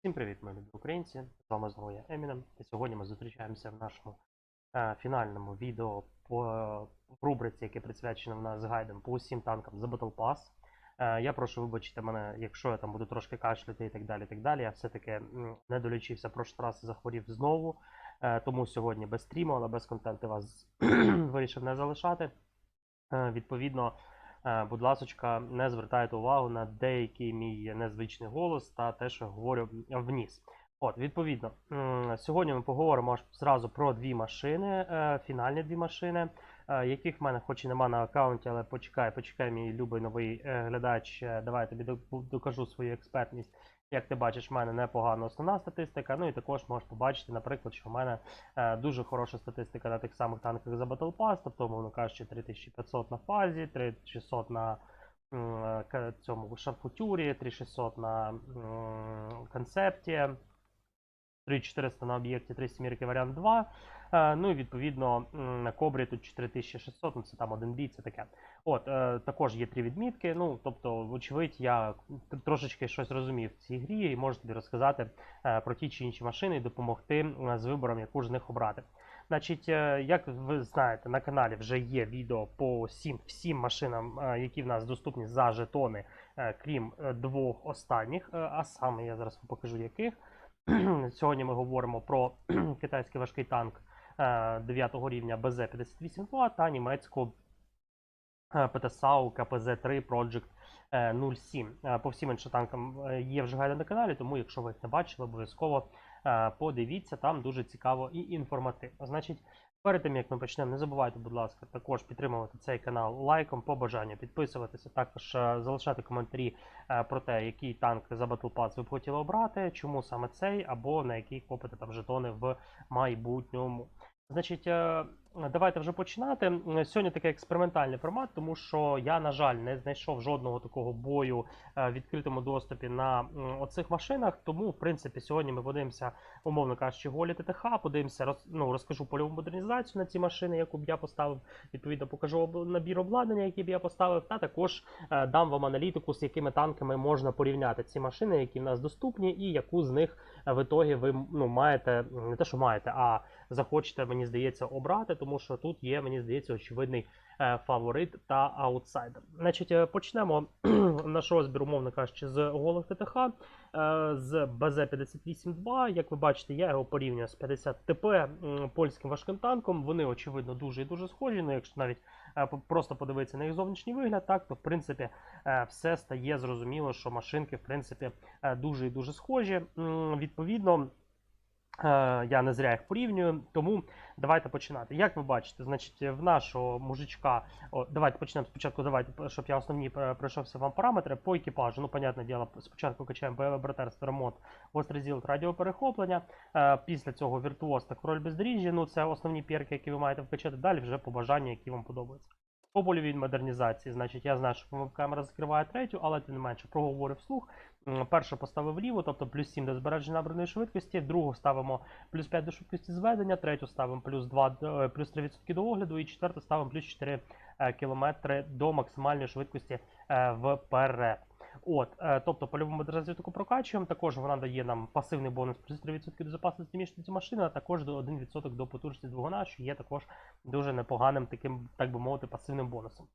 Всім привіт, мої любі українці! З вами знову я Еміном. І сьогодні ми зустрічаємося в нашому е, фінальному відео по в рубриці, яке присвячено в нас гайдом по усім танкам за Battle Pass. Е, я прошу вибачити мене, якщо я там буду трошки кашляти і так далі. так далі. Я все-таки не долічився прошлий раз захворів знову. Е, тому сьогодні без стріму, але без контенту вас вирішив не залишати. Е, відповідно. Е, Будь ласочка, не звертайте увагу на деякий мій незвичний голос та те, що говорю вніс. От, відповідно, сьогодні ми поговоримо зразу про дві машини, е, фінальні дві машини, е, яких в мене хоч і нема на аккаунті, але почекай, почекай, мій любий новий глядач. Давай я тобі докажу свою експертність. Як ти бачиш, в мене непогана основна статистика. Ну і також можеш побачити, наприклад, що в мене е, дуже хороша статистика на тих самих танках за Battle Pass, тобто, умовно кажучи, 3500 на фазі, 3600 на е, цьому шарфутюрі, 3600 на м, концепті, 3400 на об'єкті 3 сімірки варіант 2. Е, Ну і відповідно на кобрі тут 4600, ну це там один бій, це таке. От, е, також є три відмітки. Ну, тобто, вочевидь, я трошечки щось розумів в цій грі і можу тобі розказати е, про ті чи інші машини і допомогти з вибором, яку з них обрати. Значить, як ви знаєте, на каналі вже є відео по всім, всім машинам, які в нас доступні за жетони, крім двох останніх, а саме я зараз покажу яких. Сьогодні ми говоримо про китайський важкий танк 9 рівня БЗ-58 та німецьку е, ПТСАУ КПЗ-3 Project е, 07. Е, По всім іншим танкам е, є вже гайди на каналі, тому якщо ви їх не бачили, обов'язково е, подивіться, там дуже цікаво і інформативно. Значить, перед тим як ми почнемо, не забувайте, будь ласка, також підтримувати цей канал лайком по бажанню, підписуватися, також е, залишати коментарі е, про те, який танк за Battle Pass ви б хотіли обрати, чому саме цей, або на який купите там жетони в майбутньому. Значить, е, давайте вже починати. Сьогодні такий експериментальний формат, тому що я, на жаль, не знайшов жодного такого бою е, в відкритому доступі на оцих машинах. Тому, в принципі, сьогодні ми подивимося, умовно кажучи, голі ТТХ, подивимося, роз, ну, розкажу польову модернізацію на ці машини, яку б я поставив. Відповідно, покажу набір обладнання, який б я поставив, та також е, дам вам аналітику, з якими танками можна порівняти ці машини, які в нас доступні, і яку з них е, в ітогі ви ну, маєте, не те, що маєте, а захочете, мені здається, обрати, тому що тут є, мені здається, очевидний е, фаворит та аутсайдер. Значить, е, почнемо наш розбір, умовно кажучи, з голих ТТХ, е, з БЗ-58-2. Як ви бачите, я його порівнюю з 50 ТП м, польським важким танком. Вони, очевидно, дуже і дуже схожі. Ну, якщо навіть просто подивитися на їх зовнішній вигляд, так, то в принципі все стає зрозуміло, що машинки, в принципі, дуже і дуже схожі. Відповідно. Е, Я не зря їх порівнюю, тому давайте починати. Як ви бачите, значить, в нашого мужичка, о, давайте почнемо спочатку, давайте, щоб я основні е, пройшовся вам параметри по екіпажу. Ну, понятне діло, спочатку качаємо бойове братерство, ремонт, гострий зілд, радіоперехоплення. Е, Після цього віртуоз та король бездоріжжя. Ну, це основні перки, які ви маєте вкачати. Далі вже по бажанню, які вам подобаються. По польовій модернізації, значить, я знаю, що камера закриває третю, але тим не менше проговорю вслух. Першу поставив вліво, тобто плюс 7 до збереження набраної швидкості, другу ставимо плюс 5 до швидкості зведення, третю ставимо плюс 2, до- е, плюс 3% до огляду, і четверту ставимо плюс 4 е, км до максимальної швидкості е, вперед. От, тобто модернізацію таку прокачуємо. Також вона дає нам пасивний бонус плюс 3% до запасності міжності машини, а також до 1% до потужності двигуна, що є також дуже непоганим таким, так би мовити, пасивним бонусом.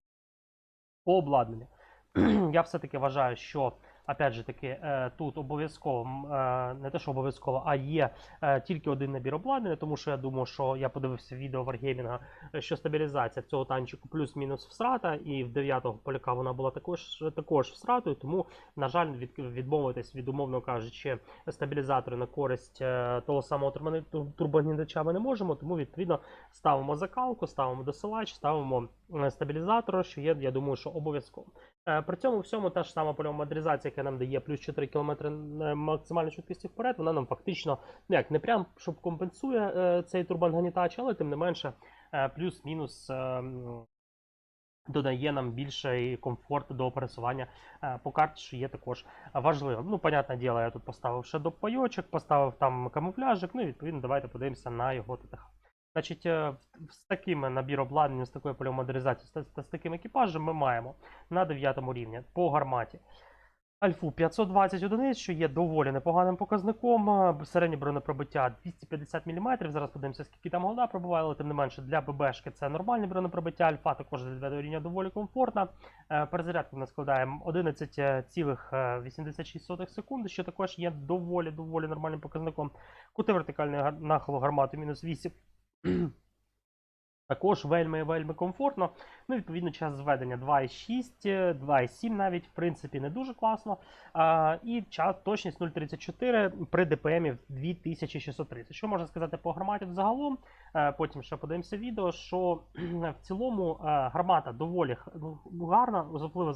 По обладнанню. Я все-таки вважаю, що опять же таки е, тут обов'язково е, не те, що обов'язково, а є е, тільки один набір обладнання, тому що я думаю, що я подивився відео е, що стабілізація цього танчику плюс-мінус всрата, і в 9-го поляка вона була також також всратою, тому, на жаль, від, відмовитись від, умовно кажучи, стабілізатора на користь того самого турбогнідача ми не можемо, тому відповідно ставимо закалку, ставимо досилач, ставимо стабілізатор, що є, я думаю, що обов'язково. Е, При цьому всьому та ж сама польова модернізація, яка нам дає плюс 4 км максимальної швидкості вперед, вона нам фактично ну як не прям щоб компенсує е, цей турбонагнітач, але тим не менше е, плюс-мінус. е, Додає нам більший комфорт до пересування е, по карті, що є також важливим. Ну, понятне діло, я тут поставив ще пайочок, поставив там камуфляжик, ну і відповідно давайте подивимося на його ТТХ. Значить, е, з таким набіром обладнання, з такою польовою модернізацією та, з таким екіпажем ми маємо на 9 рівні по гарматі Альфу 520 одиниць, що є доволі непоганим показником. Е, Середнє бронепробиття 250 мм. Зараз подивимося, скільки там голда пробуває, але тим не менше для ББшки це нормальне бронепробиття. Альфа також для 9 рівня доволі комфортна. Е, Перезарядка в нас складає 11,86 секунди, що також є доволі доволі нормальним показником. Кути вертикальної нахилу гармати мінус 8. Також вельми вельми комфортно. Ну, відповідно, час зведення 2,6, е, 2,7 навіть, в принципі, не дуже класно. А, і час точність 0,34 при ДПМі 2630. Що можна сказати по гарматі взагалом? Потім ще подивимося відео, що в цілому гармата доволі ну, гарна, особливо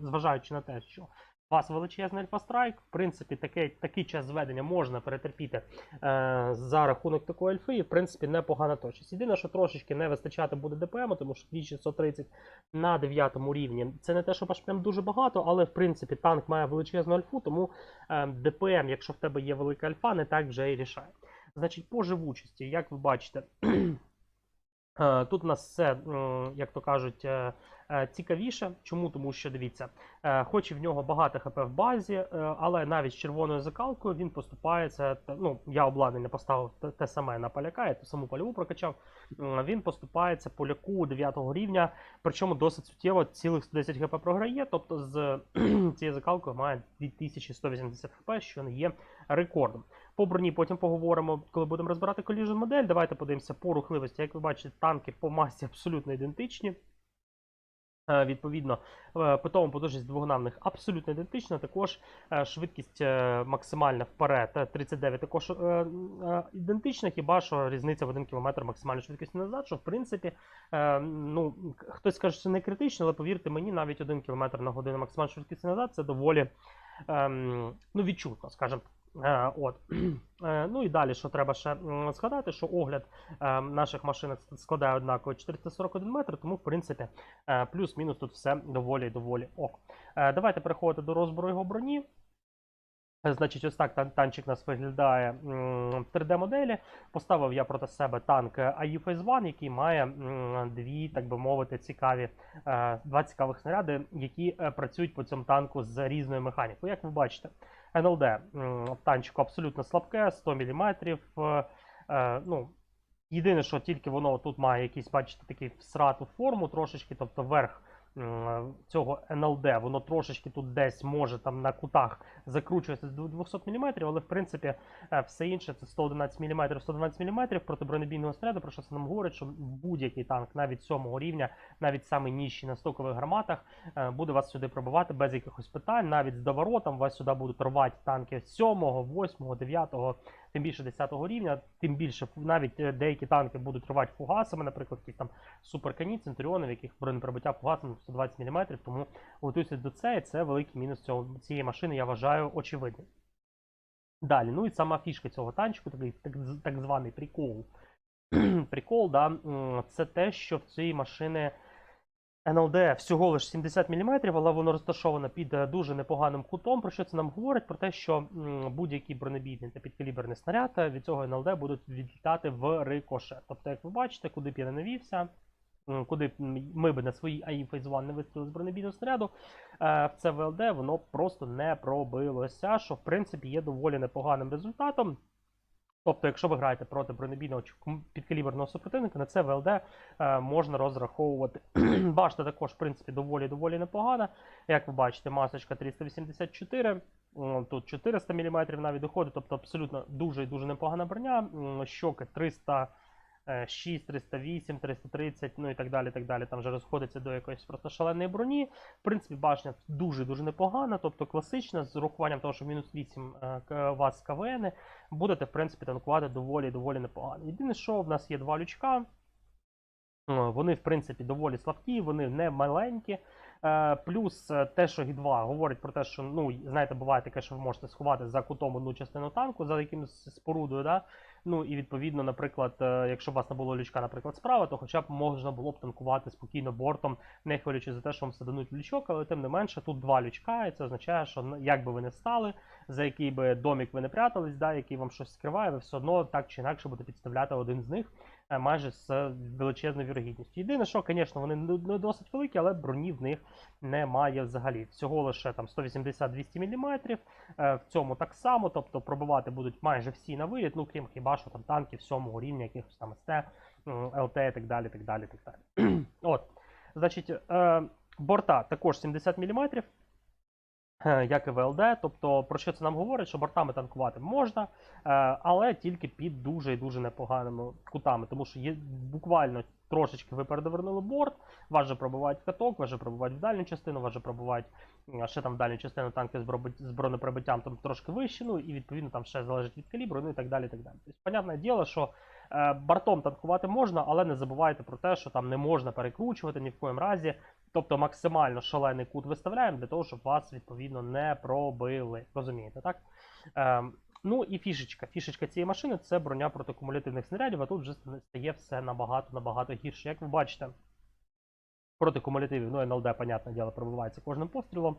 зважаючи на те, що вас величезний альфа-страйк. В принципі, такий, такий час зведення можна перетерпіти е, за рахунок такої альфи, і в принципі непогана точність. Єдине, що трошечки не вистачати буде ДПМ, тому що 2630 на 9 рівні. Це не те, що прям дуже багато, але в принципі танк має величезну альфу, тому е, ДПМ, якщо в тебе є велика альфа, не так вже і рішає. Значить, по живучості, як ви бачите, тут у нас все, як то кажуть, е, е, цікавіше. Чому? Тому що дивіться, е, хоч і в нього багато ХП в базі, е, але навіть з червоною закалкою він поступається. Ну, я обладнання поставив те саме на поляка, я ту саму польову прокачав. Він поступається поляку 9 рівня, причому досить суттєво цілих 110 хп програє. Тобто з цією закалкою має 2180 хп, що не є рекордом. По броні потім поговоримо, коли будемо розбирати коліжн модель. Давайте подивимося по рухливості. Як ви бачите, танки по масі абсолютно ідентичні. Е, Відповідно, е, питома потужність двигуна в них абсолютно ідентична. Також е, швидкість максимальна вперед е, 39 також ідентична, хіба що різниця в 1 км максимальної швидкості назад, що в принципі, ну, хтось каже, що не критично, але повірте мені, навіть 1 км на годину максимальної швидкості назад це доволі ем, ну, відчутно, скажімо. Е, от. Е, ну і далі, що треба ще згадати, що огляд е, наших машин складає однаково 441 метр, тому в принципі плюс-мінус тут все доволі доволі ок. Давайте переходити до розбору його броні. Значить, ось так танчик у нас виглядає в 3D-моделі. Поставив я проти себе танк AE Phase One, який має дві, так би мовити, цікаві, два цікавих снаряди, які працюють по цьому танку з різною механікою. Як ви бачите, НЛД танчику абсолютно слабке, 100 мм. Е, е, ну, єдине, що тільки воно тут має якийсь, бачите, такий всрату форму трошечки, тобто верх цього НЛД, воно трошечки тут десь може там на кутах закручується до 200 мм, але в принципі е, все інше це 111 мм, 112 мм проти бронебійного снаряду, про що це нам говорить, що будь-який танк, навіть 7 рівня, навіть саме нижчий на стокових гарматах, е, буде вас сюди пробивати без якихось питань, навіть з доворотом вас сюди будуть рвати танки 7, 8, 9, тим більше 10 рівня, тим більше навіть е, деякі танки будуть рвати фугасами, наприклад, якісь там суперкані, центуріони, в яких бронепробиття фугасами 120 мм, тому готуйтесь до це, це великий мінус цього, цієї машини, я вважаю, очевидним. Далі, ну і сама фішка цього танчику, такий так, так званий прикол. прикол, да, це те, що в цієї машини НЛД всього лише 70 мм, але воно розташоване під е, дуже непоганим кутом. Про що це нам говорить? Про те, що будь-який бронебійний та підкаліберний снаряд е, від цього НЛД будуть відлітати в рикошет. Тобто, як ви бачите, куди б я не навівся, куди ми б на своїй АІ Phase One не вистрілили з бронебійного снаряду, е, в це ВЛД воно просто не пробилося, що в принципі є доволі непоганим результатом. Тобто, якщо ви граєте проти бронебійного чи підкаліберного супротивника, на це ВЛД е, можна розраховувати. Башта також, в принципі, доволі доволі непогана. Як ви бачите, масочка 384, тут 400 мм навіть доходить, тобто абсолютно дуже і дуже непогана броня. Щоки 306, 308, 330, ну і так далі. так далі. Там вже розходиться до якоїсь просто шаленої броні. В принципі, башня дуже-дуже непогана, тобто класична, з урахуванням того, що мінус 8 е, вас КВН, будете, в принципі, танкувати доволі доволі непогано. Єдине, що в нас є два лючка. Е, Вони, в принципі, доволі слабкі, вони не маленькі. Е, Плюс те, що Гі-2 говорить про те, що ну, знаєте, буває таке, що ви можете сховати за кутом одну частину танку, за якимось спорудою. Да? Ну і відповідно, наприклад, е, якщо у вас не було лючка, наприклад, справа, то хоча б можна було б танкувати спокійно бортом, не хвилюючи за те, що вам садануть лючок, але тим не менше тут два лючка, і це означає, що ну, як би ви не стали, за який би домік ви не прятались, да, який вам щось скриває, ви все одно так чи інакше будете підставляти один з них. Е, майже з величезною вірогідністю. Єдине, що, звісно, вони не досить великі, але броні в них немає взагалі. Всього лише там 180-200 мм. В цьому так само, тобто пробивати будуть майже всі на виліт, ну крім хіба що там танків сьомого рівня, якихось там СТ, ЛТ і так далі. так далі, так далі. От, значить, е, борта також 70 мм. Е, як і ВЛД. Тобто, про що це нам говорить, що бортами танкувати можна, е, але тільки під дуже і дуже непоганими кутами, тому що є буквально трошечки ви передовернули борт, вас же пробивають каток, вас же пробивають в дальню частину, вас же пробивають ще там в дальню частину танки з бронеприбиттям там трошки вище, ну і відповідно там ще залежить від калібру, ну і так далі. так далі. Тобто, понятне діло, що е, бортом танкувати можна, але не забувайте про те, що там не можна перекручувати ні в коїм разі. Тобто максимально шалений кут виставляємо для того, щоб вас відповідно не пробили. Розумієте, так? Ем, ну і фішечка. Фішечка цієї машини це броня проти кумулятивних снарядів, а тут вже стає все набагато набагато гірше. Як ви бачите, проти кумулятивів, ну НЛД, понятне діло, пробивається кожним пострілом.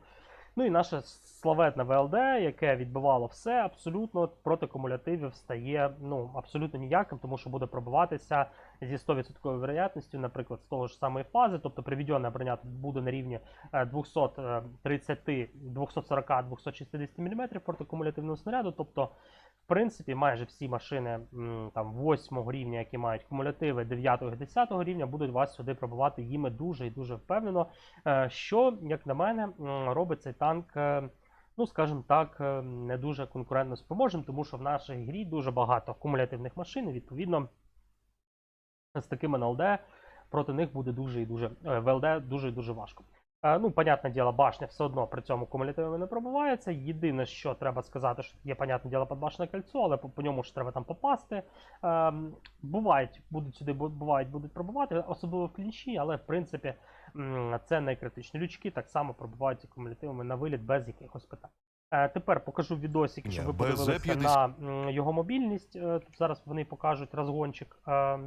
Ну і наше славетне ВЛД, яке відбивало все, абсолютно проти кумулятивів стає ну, абсолютно ніяким, тому що буде пробиватися зі 100% вероятністю, наприклад, з того ж самої фази, тобто приведена броня буде на рівні е, 230, 240, 260 мм проти кумулятивного снаряду. Тобто, в принципі, майже всі машини там 8 рівня, які мають кумулятиви 9 і 10 рівня, будуть вас сюди пробивати їми дуже і дуже впевнено. Е, Що, як на мене, робить цей танк. е, Ну, скажімо так, е, не дуже конкурентно спроможним, тому що в нашій грі дуже багато кумулятивних машин, відповідно з такими НЛД проти них буде дуже і дуже ВЛД дуже і дуже важко. Е, Ну, понятне діло, башня все одно при цьому кумулятивами не пробувається. Єдине, що треба сказати, що є, понятне діло, подбашне кольцо, але по, по ньому ж треба там попасти. Е, бувають, будуть сюди бувають, будуть пробувати, особливо в клінчі, але в принципі це не критично. Лючки так само пробуваються кумулятивами на виліт без якихось питань. Е, Тепер покажу відосик, щоб ви подивилися на його мобільність. Е, Тут зараз вони покажуть розгончик е,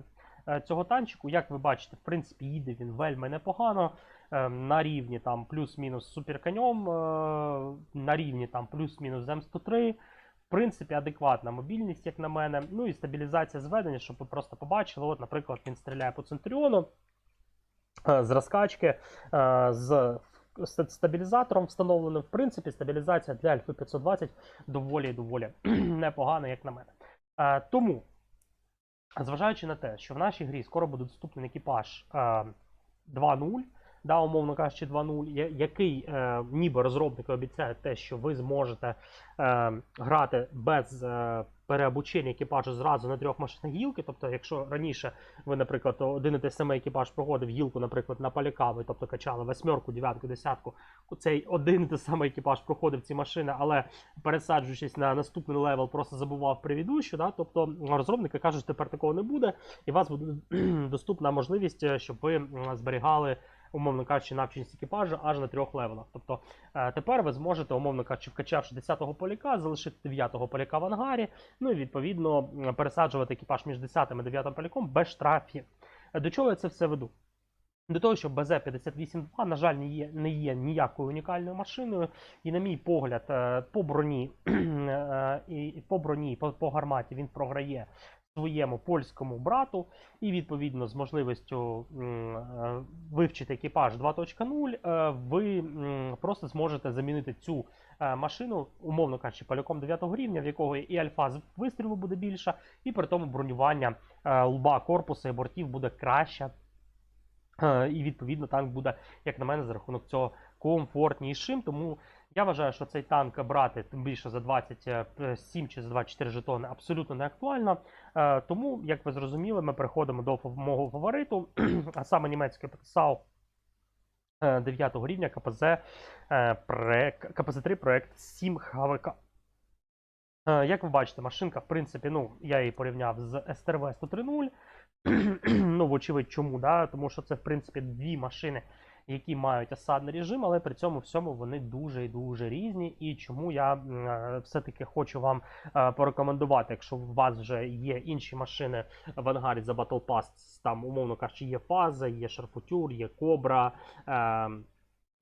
е, цього танчику. Як ви бачите, в принципі, їде він вельми непогано. Е, На рівні там плюс-мінус з суперконем, е, на рівні там плюс-мінус з М103. В принципі, адекватна мобільність, як на мене. Ну і стабілізація зведення, щоб ви просто побачили. От, наприклад, він стріляє по Центріону е, з розкачки, е, з стабілізатором встановленим. В принципі, стабілізація для Альфи 520 доволі доволі непогана, як на мене. Тому, зважаючи на те, що в нашій грі скоро буде доступний екіпаж е, 2.0, да, умовно кажучи, 2.0, я- який е, ніби розробники обіцяють те, що ви зможете е, грати без е, переобучення екіпажу зразу на трьох машинах гілки. Тобто, якщо раніше ви, наприклад, один і той самий екіпаж проходив гілку, наприклад, на полякави, тобто качали восьмерку, дев'ятку, десятку, цей один і той самий екіпаж проходив ці машини, але пересаджуючись на наступний левел, просто забував предыдущу, да? Тобто розробники кажуть, що тепер такого не буде, і у вас буде доступна можливість, е, щоб ви зберігали. Умовно кажучи, навченість екіпажу аж на трьох левелах. Тобто е, тепер ви зможете, умовно кажучи, вкачавши 10-го поляка, залишити 9-го поляка в ангарі, ну і відповідно пересаджувати екіпаж між 10-м і 9-м поляком без штрафів. Е, До чого я це все веду? До того, що БЗ-58-2, на жаль, не є, не є ніякою унікальною машиною, і, на мій погляд, е, по броні і по броні, по, по гарматі він програє своєму польському брату, і відповідно з можливістю е, вивчити екіпаж 2.0, е, ви просто зможете замінити цю е, машину, умовно кажучи, поляком 9 рівня, в якого і альфа з вистрілу буде більша, і при тому бронювання лба корпуса і бортів буде краще. І відповідно танк буде, як на мене, за рахунок цього комфортнішим. Тому я вважаю, що цей танк брати тим більше за 27 чи за 24 жетони абсолютно не актуально. Е, Тому, як ви зрозуміли, ми переходимо до мого фавориту, а саме німецький ПТСАУ 9 рівня КПЗ е, проект- КПЗ-3 проект 7 ХВК. Е, Як ви бачите, машинка, в принципі, ну, я її порівняв з STRV 103.0. ну, вочевидь, чому, да? тому що це, в принципі, дві машини, які мають осадний режим, але при цьому всьому вони дуже і дуже різні. І чому я е, все-таки хочу вам е, порекомендувати, якщо у вас вже є інші машини в ангарі за Battle Pass, там, умовно кажучи, є фаза, є шарфутюр, є кобра.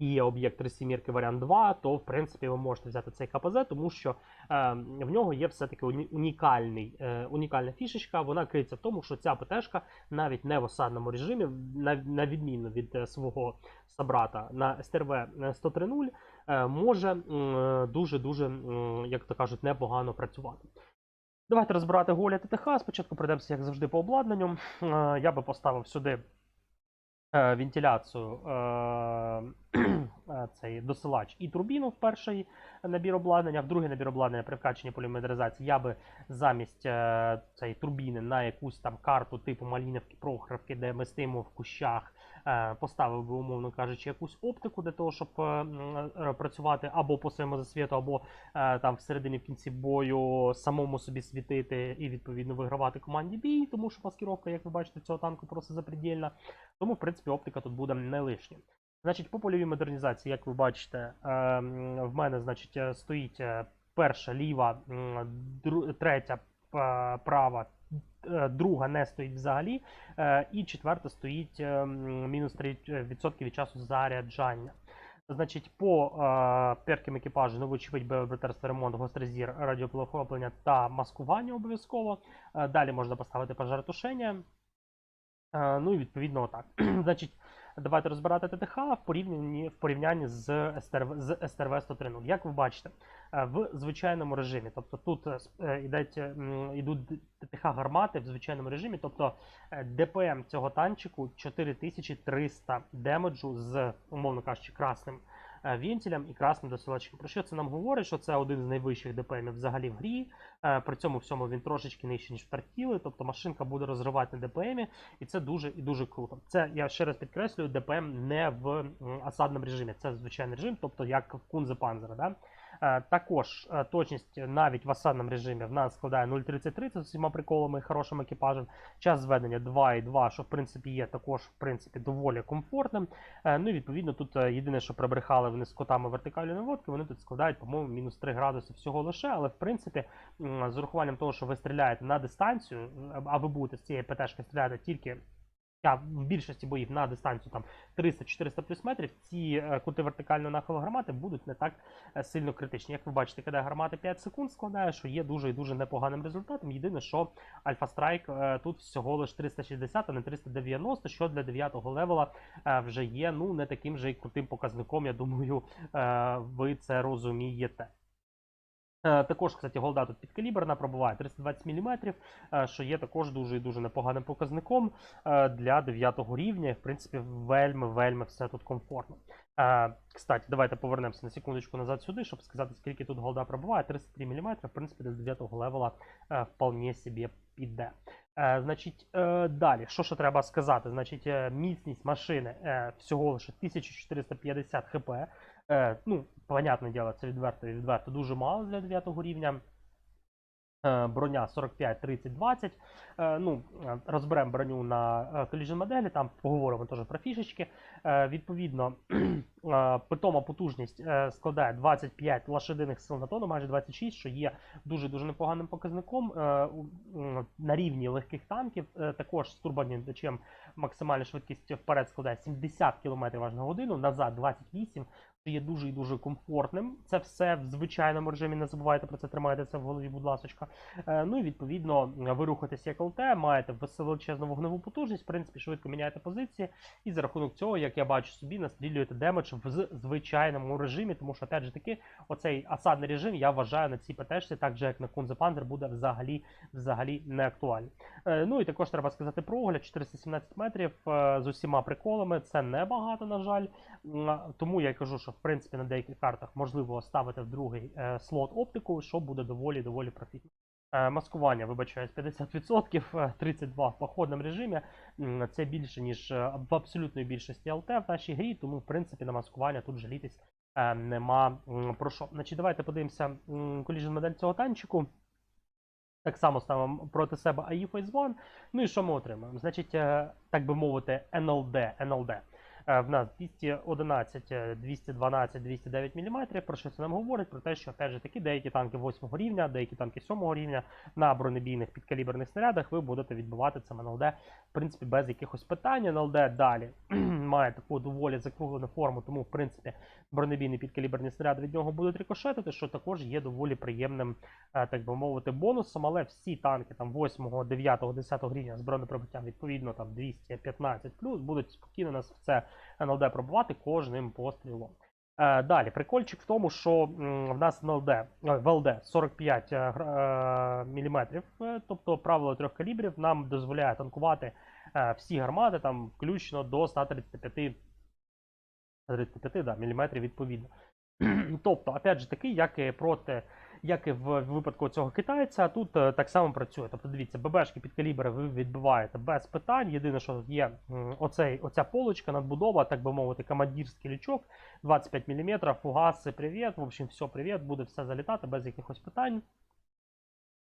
Е, і об'єкт 3 сімірки варіант 2, то в принципі ви можете взяти цей КПЗ, тому що е, в нього є все-таки унікальний, е, унікальна фішечка. Вона криється в тому, що ця ПТшка навіть не в осадному режимі, на, на відміну від е, свого собрата на СТРВ 103.0, е, може м, дуже-дуже, м, як то кажуть, непогано працювати. Давайте розбирати Голя ТТХ. Спочатку пройдемося, як завжди, по обладнанню. Е, Я би поставив сюди е, вентиляцію, е, е, цей досилач і турбіну в перший набір обладнання, в другий набір обладнання при вкачанні полімеризації я би замість е, цієї турбіни на якусь там карту типу Маліновки, Прохоровки, де ми стоїмо в кущах, е, поставив би, умовно кажучи, якусь оптику для того, щоб е, е, працювати або по своєму засвіту, або е, там всередині в кінці бою самому собі світити і відповідно вигравати команді бій, тому що маскировка, як ви бачите, цього танку просто запредельна. Тому, в принципі, оптика тут буде не лишня. Значить, по польовій модернізації, як ви бачите, е, в мене значить, е, стоїть е, перша ліва, третя е, права, друга не стоїть взагалі, і четверта стоїть мінус 3% від часу заряджання. Значить, по перкам екіпажу новий чіпить братерство ремонт, гострий зір, радіополохоплення та маскування обов'язково. Далі можна поставити пожаротушення. Е, ну і відповідно отак. Значить, давайте розбирати ТТХ в порівнянні, в порівнянні з СТРВ, з СТРВ 130 Як ви бачите, е, в звичайному режимі, тобто тут е, е, йдуть, йдуть ТТХ гармати в звичайному режимі, тобто ДПМ цього танчику 4300 демеджу з, умовно кажучи, красним е, вентилем і красним досилачем. Про що це нам говорить? Що це один з найвищих ДПМів взагалі в грі. Е, При цьому всьому він трошечки нижче, ніж в тартіли, тобто машинка буде розривати на ДПМі, і це дуже і дуже круто. Це я ще раз підкреслюю, ДПМ не в осадному режимі, це звичайний режим, тобто як в Кунзе Панзера. Да? Е, Також е, точність навіть в осадному режимі в нас складає 0,33 з усіма приколами і хорошим екіпажем. Час зведення 2,2, що в принципі є також в принципі доволі комфортним. Е, Ну і відповідно тут єдине, що прибрехали вони з котами вертикальної наводки, вони тут складають, по-моєму, мінус 3 градуси всього лише, але в принципі, з урахуванням того, що ви стріляєте на дистанцію, а ви будете з цієї ПТшки стріляти тільки. Я в більшості боїв на дистанцію там 300-400 плюс метрів, ці е, кути вертикального нахилу гармати будуть не так е, сильно критичні. Як ви бачите, коли гармата 5 секунд складає, що є дуже і дуже непоганим результатом. Єдине, що Альфа Страйк е, тут всього лише 360, а не 390, що для 9 левела вже є ну не таким же й крутим показником. Я думаю, ви це розумієте. Е, Також, кстати, голда тут підкаліберна, пробуває 320 мм, що є також дуже і дуже непоганим показником е, для 9 рівня. В принципі, вельми-вельми все тут комфортно. Е, Кстати, давайте повернемося на секундочку назад сюди, щоб сказати, скільки тут голда пробуває. 33 мм, в принципі, до 9 левела вполне собі піде. Значить, далі, що ще треба сказати? Значить, міцність машини всього лише 1450 хп. Е, ну, понятне діло, це відверто відверто дуже мало для 9 рівня. Е, Броня 45, 30, 20. Е, Ну, е, розберемо броню на е, моделі, там поговоримо теж про фішечки. Відповідно, питома потужність е, складає 25 лошадиних сил на тонну, майже 26, що є дуже-дуже непоганим показником. Е, На рівні легких танків, Е, також з турбоніндачем максимальна швидкість вперед складає 70 км на годину, назад 28 що є дуже і дуже комфортним. Це все в звичайному режимі. Не забувайте про це, тримайте це в голові, будь ласка. Ну і відповідно ви рухаєтесь як ЛТ, маєте величезну вогневу потужність, в принципі, швидко міняєте позиції, і за рахунок цього, як я бачу собі, настрілюєте демедж в звичайному режимі, тому що опять же таки, оцей осадний режим я вважаю на цій ПТшці, так же як на Кунзе Панзер, буде взагалі взагалі не актуальний. Е, Ну і також треба сказати про огляд 417 метрів е, з усіма приколами. Це небагато, на жаль. Тому я кажу, що в принципі на деяких картах можливо ставити в другий е, слот оптику, що буде доволі доволі профітно. Е, Маскування, вибачаюсь, 50%, е, 32 в походному режимі. Це більше, ніж е, в абсолютної більшості ЛТ в нашій грі, тому в принципі на маскування тут жалітись е, нема про що. Значить, давайте подивимося коліжен модель цього танчику. Так само ставимо проти себе AI Phase One. Ну і що ми отримаємо? Значить, е, так би мовити, NLD. NLD. Е, В нас 211, е, 212, 209 мм. Про що це нам говорить? Про те, що опять же таки деякі танки 8 рівня, деякі танки 7 рівня на бронебійних підкаліберних снарядах ви будете відбивати це НЛД, в принципі, без якихось питань. НЛД далі має таку доволі закруглену форму, тому в принципі бронебійні підкаліберні снаряди від нього будуть рикошетити, що також є доволі приємним, е, так би мовити, бонусом. Але всі танки там 8, 9, 10 рівня з бронепробиттям, відповідно там 215 будуть спокійно нас в це НЛД пробувати кожним пострілом. Е, Далі, прикольчик в тому, що в нас НЛД, е, в ЛД 45 е, гра- е, міліметрів, е, тобто правило трьох калібрів нам дозволяє танкувати е, всі гармати, там включно до 135 35 да, міліметрів відповідно. тобто, опять же таки, як проти, як і в випадку цього китайця, тут е, так само працює. Тобто, дивіться, ББшки під калібри ви відбиваєте без питань. Єдине, що є оцей, оця полочка, надбудова, так би мовити, командирський лючок, 25 мм, фугаси, привіт. В общем, все, привіт, буде все залітати без якихось питань.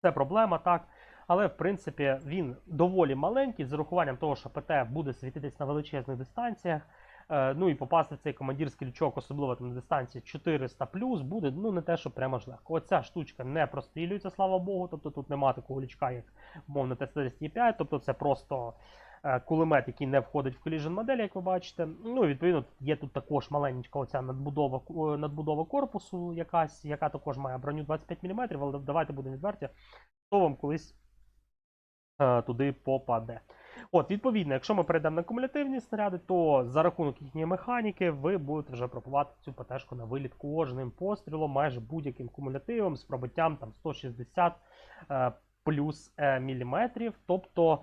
Це проблема, так. Але в принципі він доволі маленький, з урахуванням того, що ПТ буде світитись на величезних дистанціях. Е, ну і попасти в цей командирський лючок, особливо там на дистанції 400 буде ну не те, що прямо ж легко. Оця штучка не прострілюється, слава Богу. Тобто тут нема такого лючка, як мовно Т-135, тобто це просто е, кулемет, який не входить в collision модель, як ви бачите. Ну відповідно є тут також маленька оця надбудова, е, надбудова корпусу, якась, яка також має броню 25 мм, але давайте будемо відверті, хто вам колись туди попаде. От, відповідно, якщо ми перейдемо на кумулятивні снаряди, то за рахунок їхньої механіки ви будете вже пробувати цю ПТшку на виліт кожним пострілом, майже будь-яким кумулятивом з пробиттям там 160 е, плюс е, міліметрів. Тобто,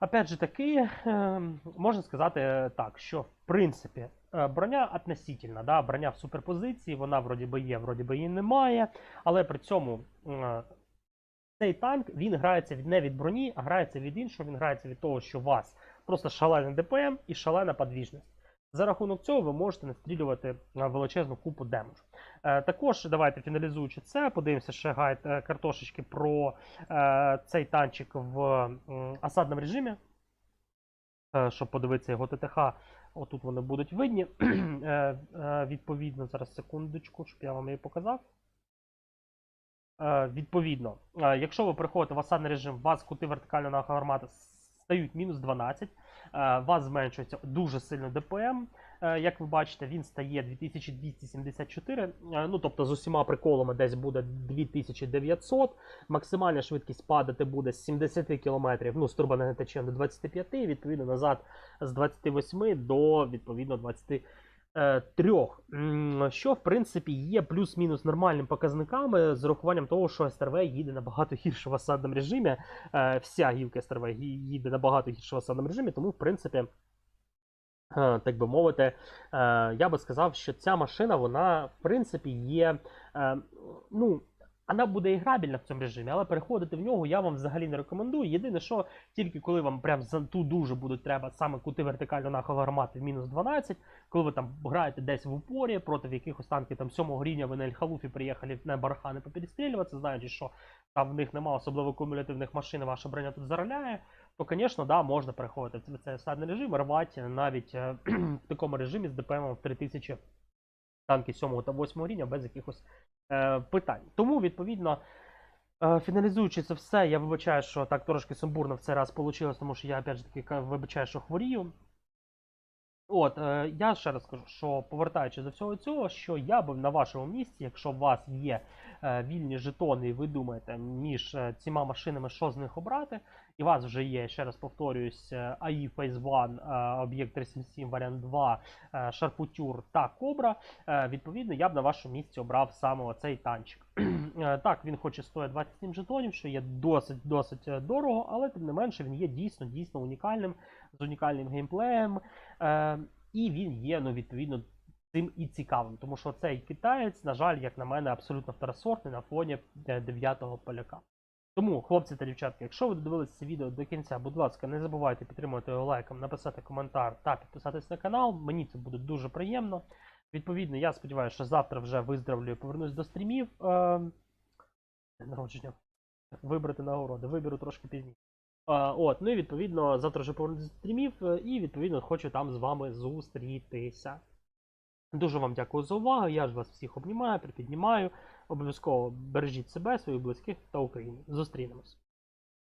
опять же таки, е, можна сказати е, так, що в принципі е, броня относительна, да, броня в суперпозиції, вона вроді би є, вроді би її немає, але при цьому. Цей танк він грається від не від броні, а грається від іншого. Він грається від того, що у вас просто шалений ДПМ і шалена подвіжність. За рахунок цього ви можете настрілювати е, величезну купу демеджу. Е, також давайте фіналізуючи це, подивимося ще гайд е, картошечки про цей танчик в осадному режимі. Щоб подивитися його ТТХ, отут вони будуть видні. Відповідно, зараз секундочку, щоб я вам її показав. Е, відповідно, е, якщо ви приходите в осадний режим, у вас кути вертикального гармати стають мінус 12, е, у вас зменшується дуже сильно ДПМ. Як ви бачите, він стає 2274, е, ну тобто з усіма приколами десь буде 2900. Максимальна швидкість падати буде з 70 км, ну з турбонагнетачем до 25, відповідно назад з 28 до відповідно 20 е, трьох, що в принципі є плюс-мінус нормальним показниками з урахуванням того, що СТРВ їде набагато гірше в осадному режимі. Е, Вся гілка СТРВ їде набагато гірше в осадному режимі, тому в принципі. е, Так би мовити, е, я би сказав, що ця машина, вона, в принципі, є. е, Ну, вона буде іграбельна в цьому режимі, але переходити в нього я вам взагалі не рекомендую. Єдине, що тільки коли вам прям за ту дуже будуть треба саме кути вертикально нахилу гармати в мінус 12, коли ви там граєте десь в упорі проти якихось танків там 7 рівня, ви на Ельхалуфі приїхали на бархани поперестрілюватися, знаючи, що там в них немає особливо кумулятивних машин, ваша броня тут зароляє, то, звісно, да, можна переходити в цей осадний режим, рвати навіть е, в такому режимі з ДПМ в 3000 танки 7 та 8 рівня без якихось питань. Тому, відповідно, е, фіналізуючи це все, я вибачаю, що так трошки сумбурно в цей раз вийшло, тому що я опять же таки вибачаю, що хворію. От, е, я ще раз скажу, що повертаючи до всього цього, що я би на вашому місці, якщо у вас є е, вільні жетони, і ви думаєте між е, цими машинами, що з них обрати, у вас вже є, ще раз повторююсь, е, AI Phase 1, е, об'єкт 377, варіант 2, е, Шарпутюр та Кобра, відповідно, я б на вашому місці обрав саме оцей танчик. Так, він хоч і стоїть 27 жетонів, що є досить досить е, дорого, але тим не менше він є дійсно дійсно унікальним, з унікальним геймплеєм. І він є, ну, відповідно, цим і цікавим. Тому що цей китаєць, на жаль, як на мене, абсолютно второсортний на фоні е, дев'ятого поляка. Тому, хлопці та дівчатки, якщо ви додивилися це відео до кінця, будь ласка, не забувайте підтримувати його лайком, написати коментар та підписатись на канал. Мені це буде дуже приємно. Відповідно, я сподіваюся, що завтра вже виздравлю і повернусь до стрімів. Е, народження. Вибрати нагороди, виберу трошки пізніше. А, от, ну і відповідно, завтра вже повернусь до стрімів, е, і відповідно хочу там з вами зустрітися. Дуже вам дякую за увагу. Я ж вас всіх обнімаю, припіднімаю. Обов'язково бережіть себе, своїх близьких та Україну. Зустрінемось.